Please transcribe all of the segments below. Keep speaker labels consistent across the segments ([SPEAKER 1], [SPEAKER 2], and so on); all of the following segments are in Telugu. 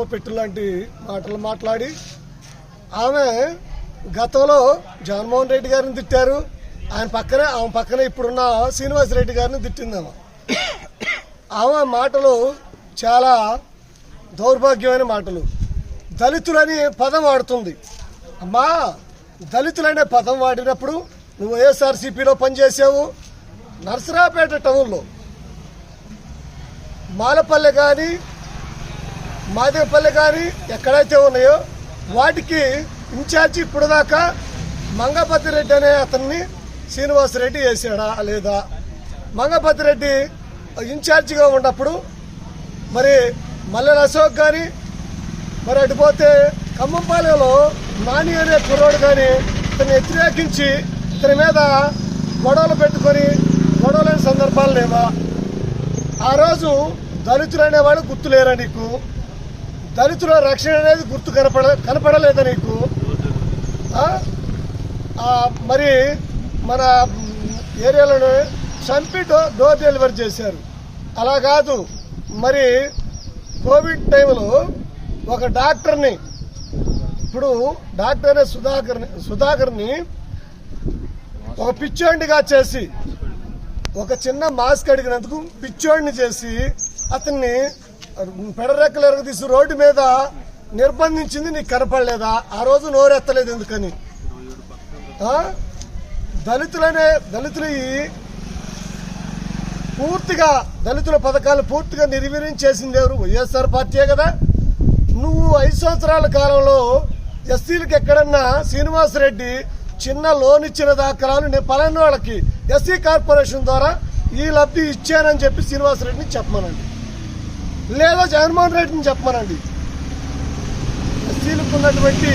[SPEAKER 1] చెంప పెట్టు లాంటి మాటలు మాట్లాడి ఆమె గతంలో జగన్మోహన్ రెడ్డి గారిని తిట్టారు. ఆయన పక్కనే ఆమె పక్కనే ఇప్పుడున్న శ్రీనివాస్ రెడ్డి గారిని తిట్టిందామా ఆమె మాటలు చాలా దౌర్భాగ్యమైన మాటలు. దళితులని పదం వాడుతుంది. అమ్మా దళితులనే పదం వాడినప్పుడు నువ్వు వైఎస్ఆర్సీపీలో పనిచేసావు. నర్సరాపేట టౌన్లో. మాలపల్లె కానీ మాదేపల్లి కానీ ఎక్కడైతే ఉన్నాయో వాటికి ఇన్ఛార్జి ఇప్పుడు దాకా మంగపతి రెడ్డి అనే అతన్ని శ్రీనివాసరెడ్డి వేసాడా లేదా? మంగపతి రెడ్డి ఇన్ఛార్జిగా ఉన్నప్పుడు మరి మల్లెల అశోక్ కానీ మరి అటుపోతే ఖమ్మంపాలెంలో నాని అనే కుర్రోడు కానీ ఇతన్ని వ్యతిరేకించి ఇతని మీద గొడవలు పెట్టుకొని గొడవలేని సందర్భాలు లేవా? ఆ రోజు దళితులు అనేవాళ్ళు గుర్తులేరా నీకు? దళితుల రక్షణ అనేది గుర్తు కనపడ కనపడలేదా నీకు? మరి మన ఏరియాలోనే చంపి డో డోర్ డెలివరీ చేశారు. అలా కాదు. మరి కోవిడ్ టైంలో ఒక డాక్టర్ని ఇప్పుడు డాక్టర్ అనే సుధాకర్ని సుధాకర్ని ఒక పిచ్చోండిగా చేసి ఒక చిన్న మాస్క్ అడిగినందుకు పిచ్చోడిని చేసి అతన్ని పెడరెక్కలు ఎరగదీసి రోడ్డు మీద నిర్బంధించింది నీకు కనపడలేదా? ఆ రోజు నోరెత్తలేదు ఎందుకని? దళితులనే దళితులు ఈ పూర్తిగా దళితుల పథకాలు పూర్తిగా నిర్వీర్యం చేసింది ఎవరు? వైఎస్ఆర్ పార్టీయే కదా. నువ్వు ఐదు సంవత్సరాల కాలంలో ఎస్సీలకు ఎక్కడన్నా శ్రీనివాసరెడ్డి చిన్న లోన్ ఇచ్చిన దాఖలాలు నేను పలానా వాళ్ళకి ఎస్సీ కార్పొరేషన్ ద్వారా ఈ లబ్ధి ఇచ్చానని చెప్పి శ్రీనివాసరెడ్డిని చెప్పమనండి. లేదా జగన్మోహన్ రెడ్డిని చెప్పమనండి. ఎస్సీలకు ఉన్నటువంటి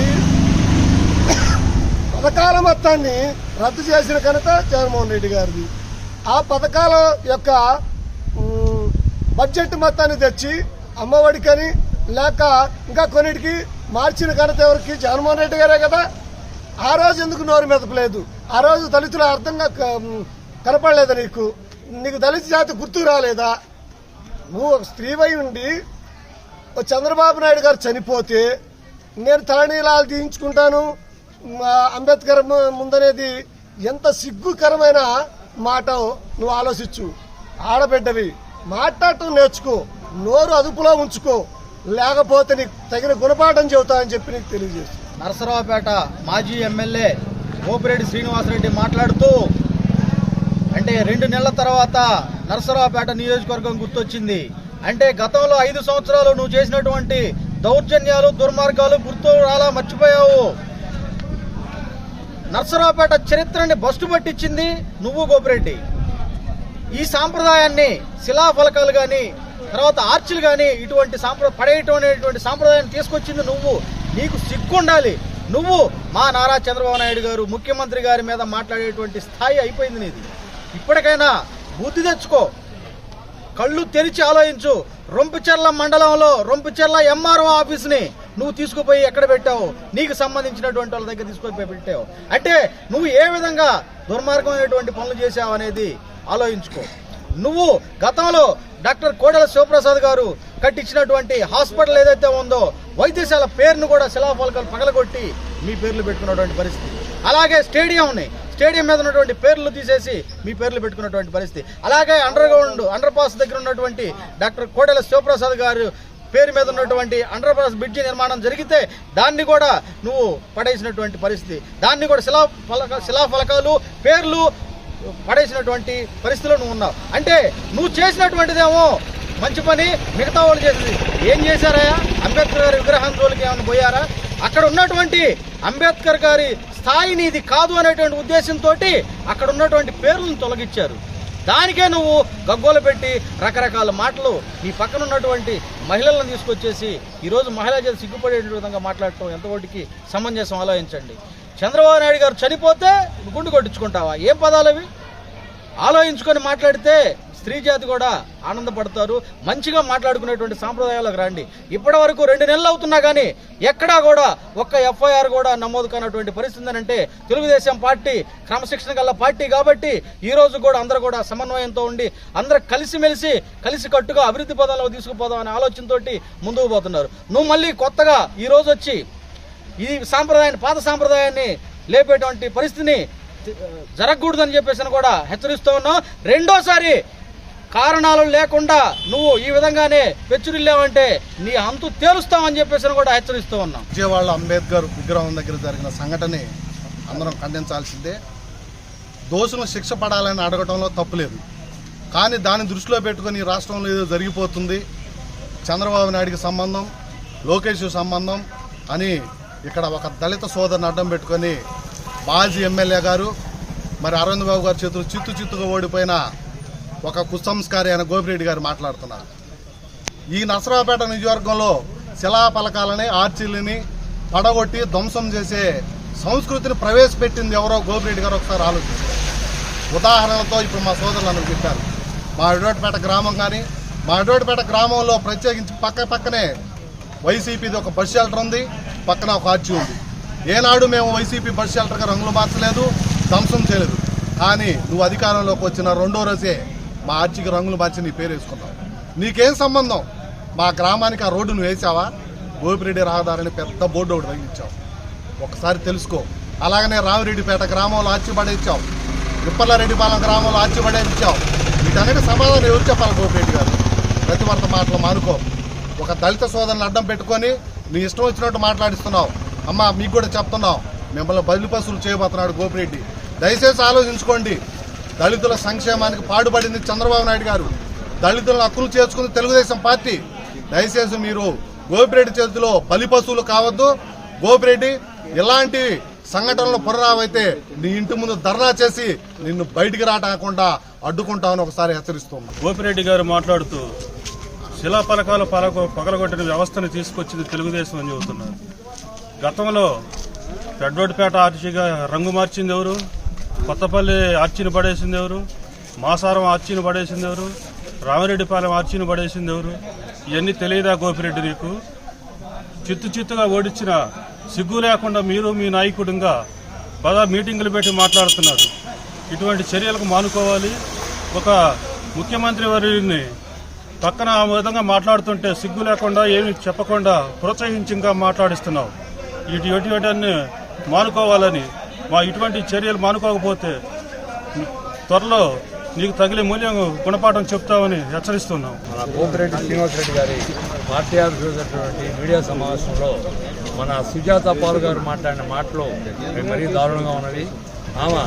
[SPEAKER 1] పథకాల మొత్తాన్ని రద్దు చేసిన ఘనత జగన్మోహన్ రెడ్డి గారిది. ఆ పథకాల యొక్క బడ్జెట్ మొత్తాన్ని తెచ్చి అమ్మఒడికని లేక ఇంకా కొన్నిటికి మార్చిన ఘనత ఎవరికి? జగన్మోహన్ రెడ్డి గారే కదా. ఆ రోజు ఎందుకు నోరు మెదపలేదు? ఆ రోజు దళితులు అర్థంగా కనపడలేదా నీకు? నీకు దళిత జాతి గుర్తుకు రాలేదా? నువ్వు ఒక స్త్రీవై ఉండి ఓ చంద్రబాబు నాయుడు గారు చనిపోతే నేను తలనీలాలు తీయించుకుంటాను. అంబేద్కర్ ముందనేది ఎంత సిగ్గుకరమైన మాట నువ్వు ఆలోచించు. ఆడబిడ్డవి మాట్లాడటం నేర్చుకో నోరు అదుపులో ఉంచుకో లేకపోతే నీకు తగిన గుణపాఠం చెబుతా అని చెప్పి నీకు తెలియజేస్తాను
[SPEAKER 2] నరసరావుపేట మాజీ ఎమ్మెల్యే ఓపిరెడ్డి శ్రీనివాసరెడ్డి మాట్లాడుతూ అంటే రెండు నెలల తర్వాత నరసరావుపేట నియోజకవర్గం గుర్తొచ్చింది. అంటే గతంలో ఐదు సంవత్సరాలు నువ్వు చేసినటువంటి దౌర్జన్యాలు దుర్మార్గాలు గుర్తు రాలా మర్చిపోయావు. నరసరావుపేట చరిత్రని బస్టు పట్టించింది నువ్వు గోపిరెడ్డి. ఈ సాంప్రదాయాన్ని శిలాఫలకాలు కానీ తర్వాత ఆర్చిలు కానీ ఇటువంటి సాంప్ర పడేయటం అనేటువంటి సాంప్రదాయాన్ని తీసుకొచ్చింది నువ్వు. నీకు సిగ్గుండాలి. నువ్వు మా నారా చంద్రబాబు నాయుడు గారు ముఖ్యమంత్రి గారి మీద మాట్లాడేటువంటి స్థాయి అయిపోయింది నీది. ఇప్పటికైనా బుద్ధి తెచ్చుకో. కళ్ళు తెరిచి ఆలోచించు. రొంపిచెర్ల మండలంలో రొంపిచెర్ల ఎంఆర్ఓ ఆఫీస్ని నువ్వు తీసుకుపోయి ఎక్కడ పెట్టావు? నీకు సంబంధించినటువంటి వాళ్ళ దగ్గర తీసుకుపోయి పెట్టావు. అంటే నువ్వు ఏ విధంగా దుర్మార్గమైనటువంటి పనులు చేశావు అనేది ఆలోచించుకో. నువ్వు గతంలో డాక్టర్ కోడెల శివప్రసాద్ గారు కట్టించినటువంటి హాస్పిటల్ ఏదైతే ఉందో వైద్యశాల పేరును కూడా శిలాఫలకాలు పగలగొట్టి మీ పేర్లు పెట్టుకున్నటువంటి పరిస్థితి. అలాగే స్టేడియంని స్టేడియం మీద ఉన్నటువంటి పేర్లు తీసేసి మీ పేర్లు పెట్టుకున్నటువంటి పరిస్థితి. అలాగే అండర్ గ్రౌండ్ అండర్ పాస్ దగ్గర ఉన్నటువంటి డాక్టర్ కోడెల శివప్రసాద్ గారు పేరు మీద ఉన్నటువంటి అండర్ పాస్ బ్రిడ్జి నిర్మాణం జరిగితే దాన్ని కూడా నువ్వు పడేసినటువంటి పరిస్థితి. దాన్ని కూడా శిలా ఫలక శిలా ఫలకాలు పేర్లు పడేసినటువంటి పరిస్థితిలో నువ్వు ఉన్నావు. అంటే నువ్వు చేసినటువంటిదేమో మంచి పని మిగతా వాళ్ళు చేసింది. ఏం చేశారా అంబేద్కర్ గారి విగ్రహం జోలికి ఏమైనా పోయారా? అక్కడ ఉన్నటువంటి అంబేద్కర్ గారి స్థాయి నీది కాదు అనేటువంటి ఉద్దేశంతో అక్కడ ఉన్నటువంటి పేర్లను తొలగించారు. దానికే నువ్వు గగ్గోలు పెట్టి రకరకాల మాటలు నీ పక్కన ఉన్నటువంటి మహిళలను తీసుకొచ్చేసి ఈరోజు మహిళా చేతి సిగ్గుపడే విధంగా మాట్లాడటం ఎంతవరకు సమంజసం ఆలోచించండి. చంద్రబాబు నాయుడు గారు చనిపోతే గుండు కొట్టించుకుంటావా? ఏం పదాలు అవి? ఆలోచించుకొని మాట్లాడితే స్త్రీ జాతి కూడా ఆనందపడతారు. మంచిగా మాట్లాడుకునేటువంటి సాంప్రదాయాలకు రండి. ఇప్పటి వరకు రెండు నెలలు అవుతున్నా కానీ ఎక్కడా కూడా ఒక్క ఎఫ్ఐఆర్ కూడా నమోదు కానటువంటి పరిస్థితి అంటే తెలుగుదేశం పార్టీ క్రమశిక్షణ గల పార్టీ కాబట్టి ఈ రోజు కూడా అందరూ కూడా సమన్వయంతో ఉండి అందరూ కలిసిమెలిసి కలిసి కట్టుగా అభివృద్ధి పదంలో తీసుకుపోదాం అనే ఆలోచనతోటి ముందుకు పోతున్నారు. నువ్వు మళ్ళీ కొత్తగా ఈ రోజు వచ్చి ఈ సాంప్రదాయాన్ని పాత సాంప్రదాయాన్ని లేపేటువంటి పరిస్థితిని జరగకూడదని చెప్పేసి కూడా హెచ్చరిస్తూ ఉన్నాం రెండోసారి కారణాలు లేకుండా నువ్వు ఈ విధంగానే పెచ్చురిల్లావంటే నీ అంతు తేలుస్తామని చెప్పేసి కూడా హెచ్చరిస్తూ ఉన్నాం.
[SPEAKER 3] విజయవాడ అంబేద్కర్ విగ్రహం దగ్గర జరిగిన సంఘటనే అందరం ఖండించాల్సిందే. దోషులు శిక్ష పడాలని అడగటంలో తప్పులేదు కానీ దాన్ని దృష్టిలో పెట్టుకొని రాష్ట్రంలో ఏదో జరిగిపోతుంది. చంద్రబాబు నాయుడికి సంబంధం లోకేష్ సంబంధం అని ఇక్కడ ఒక దళిత సోదరుని అడ్డం పెట్టుకొని మాజీ ఎమ్మెల్యే గారు మరి అరవింద్ బాబు గారి చేతులు చిత్తు చిత్తుగా ఓడిపోయిన ఒక కుసంస్కారి అయిన గోపిరెడ్డి గారు మాట్లాడుతున్నారు. ఈ నసరాపేట నియోజకవర్గంలో శిలాపలకాలని ఆర్చీలని పడగొట్టి ధ్వంసం చేసే సంస్కృతిని ప్రవేశపెట్టింది ఎవరో గోపిరెడ్డి గారు ఒకసారి ఆలోచించారు ఉదాహరణలతో ఇప్పుడు మా సోదరులు అందరూ చెప్పారు. మా ఎడోటిపేట గ్రామం కానీ మా ఎడోటిపేట గ్రామంలో ప్రత్యేకించి పక్క పక్కనే వైసీపీది ఒక బస్ షెల్టర్ ఉంది పక్కన ఒక ఆర్చి ఉంది. ఏనాడు మేము వైసీపీ బస్ షెల్టర్గా రంగులు మార్చలేదు ధ్వంసం చేయలేదు. కానీ నువ్వు అధికారంలోకి వచ్చిన రెండో రోజే మా ఆర్చికి రంగులు మార్చి నీ పేరు వేసుకున్నావు. నీకేం సంబంధం? మా గ్రామానికి ఆ రోడ్డు నువ్వు వేసావా? గోపిరెడ్డి రహదారిని పెద్ద బోర్డు ఒకటి తగిలించావు ఒకసారి తెలుసుకో. అలాగనే రామిరెడ్డిపేట గ్రామంలో ఆర్చి పడేచ్చావు గ్రామంలో ఆర్చి వీటన్నిటి సమాధానం ఎవరు చెప్పాలి గోపిరెడ్డి గారు? ప్రతివర్త మాటలు మానుకో. ఒక దళిత సోదరుని అడ్డం పెట్టుకొని నీ ఇష్టం వచ్చినట్టు మాట్లాడిస్తున్నావు. అమ్మ మీకు కూడా చెప్తున్నావు. మిమ్మల్ని బదిలీ పసులు చేయబోతున్నాడు గోపిరెడ్డి. దయచేసి ఆలోచించుకోండి. దళితుల సంక్షేమానికి పాటుపడింది చంద్రబాబు నాయుడు గారు. దళితులను హక్కులు చేర్చుకుంది తెలుగుదేశం పార్టీ. దయచేసి మీరు గోపిరెడ్డి చేతిలో బలి పశువులు కావద్దు. గోపిరెడ్డి ఇలాంటి సంఘటనలు పునరావైతే నీ ఇంటి ముందు ధర్నా చేసి నిన్ను బయటికి రాటాకుండా అడ్డుకుంటామని ఒకసారి హెచ్చరిస్తున్నాం
[SPEAKER 4] గోపిరెడ్డి గారు మాట్లాడుతూ శిలా పలకాలు పలక పగలగొట్టిన వ్యవస్థను తీసుకొచ్చింది తెలుగుదేశం అని చెబుతున్నారు. గతంలో పెడ్డోటిపేట ఆర్చీగా రంగు మార్చింది ఎవరు? కొత్తపల్లి ఆర్చిని పడేసింది ఎవరు? మాసారం ఆర్చిని పడేసింది ఎవరు? రామిరెడ్డిపాలెం ఆర్చిని పడేసింది ఎవరు? ఇవన్నీ తెలియదా గోపిరెడ్డి నీకు? చిత్తు చిత్తుగా ఓడించిన సిగ్గు లేకుండా మీరు మీ నాయకుడుగా బాగా మీటింగులు పెట్టి మాట్లాడుతున్నారు. ఇటువంటి చర్యలకు మానుకోవాలి. ఒక ముఖ్యమంత్రి వారిని పక్కన ఆ విధంగా మాట్లాడుతుంటే సిగ్గు లేకుండా ఏమి చెప్పకుండా ప్రోత్సహించి ఇంకా మాట్లాడిస్తున్నావు. ఇటు ఎటువంటి మానుకోవాలని మా ఇటువంటి చర్యలు మానుకోకపోతే త్వరలో నీకు తగిలే మూల్యం గుణపాఠం చెప్తామని హెచ్చరిస్తున్నాం.
[SPEAKER 5] మన గోపిరెడ్డి శ్రీనివాసరెడ్డి గారి పార్టీ ఆఫీస్ మీడియా సమావేశంలో మన సుజాత పాల్ గారు మాట్లాడిన మాటలు మరీ దారుణంగా ఉన్నది ఆమె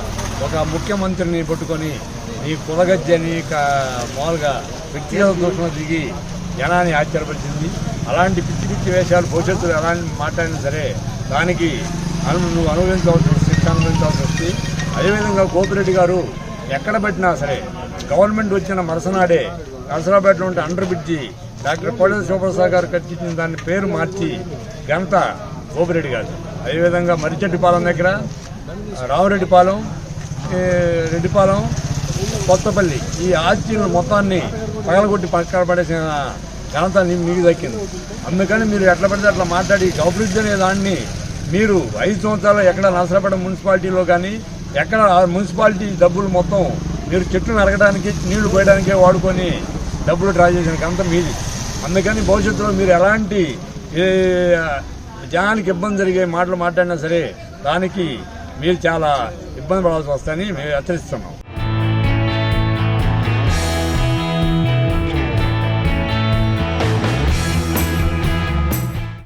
[SPEAKER 5] ఒక ముఖ్యమంత్రిని పట్టుకొని నీ కులగజ్జని మామూలుగా వ్యక్తిగత దూషణ దిగి జనాన్ని ఆశ్చర్యపరిచింది. అలాంటి పిచ్చి పిచ్చి వేషాలు భవిష్యత్తులో ఎలాంటి మాట్లాడినా సరే దానికి అను నువ్వు అనుభవించవలసిన శిక్ష అనుభవించాల్సి వస్తుంది అదేవిధంగా కోపిరెడ్డి గారు ఎక్కడ పెట్టినా సరే గవర్నమెంట్ వచ్చిన మరుసనాడే నరసరావుపేటలో ఉంటే under bridge doctor Kodela Sivaprasad గారు కట్టించిన దాని పేరు మార్చి ఘనత గోపిరెడ్డి గారు అదేవిధంగా మరిచెట్టిపాలెం దగ్గర రామరెడ్డిపాలెం రెడ్డిపాలెం కొత్తపల్లి ఈ ఆర్చీలను మొత్తాన్ని పగలగొట్టి పక్కన పడేసిన ఘనత మీకు దక్కింది. అందుకని మీరు ఎట్లా పడితే అట్లా మాట్లాడి అభివృద్ధి అనే దాన్ని మీరు ఐదు సంవత్సరాలు ఎక్కడ నరసరాపేట మున్సిపాలిటీలో కానీ ఎక్కడ మున్సిపాలిటీ డబ్బులు మొత్తం మీరు చెట్లు నరకడానికి నీళ్ళు పోయడానికే వాడుకొని డబ్బులు డ్రా చేసిన అంత మీది. అందుకని భవిష్యత్తులో మీరు ఎలాంటి ఏ, జనానికి ఇబ్బంది జరిగే మాటలు మాట్లాడినా సరే దానికి మీరు చాలా ఇబ్బంది పడాల్సి వస్తాయని మేము హెచ్చరిస్తున్నాం.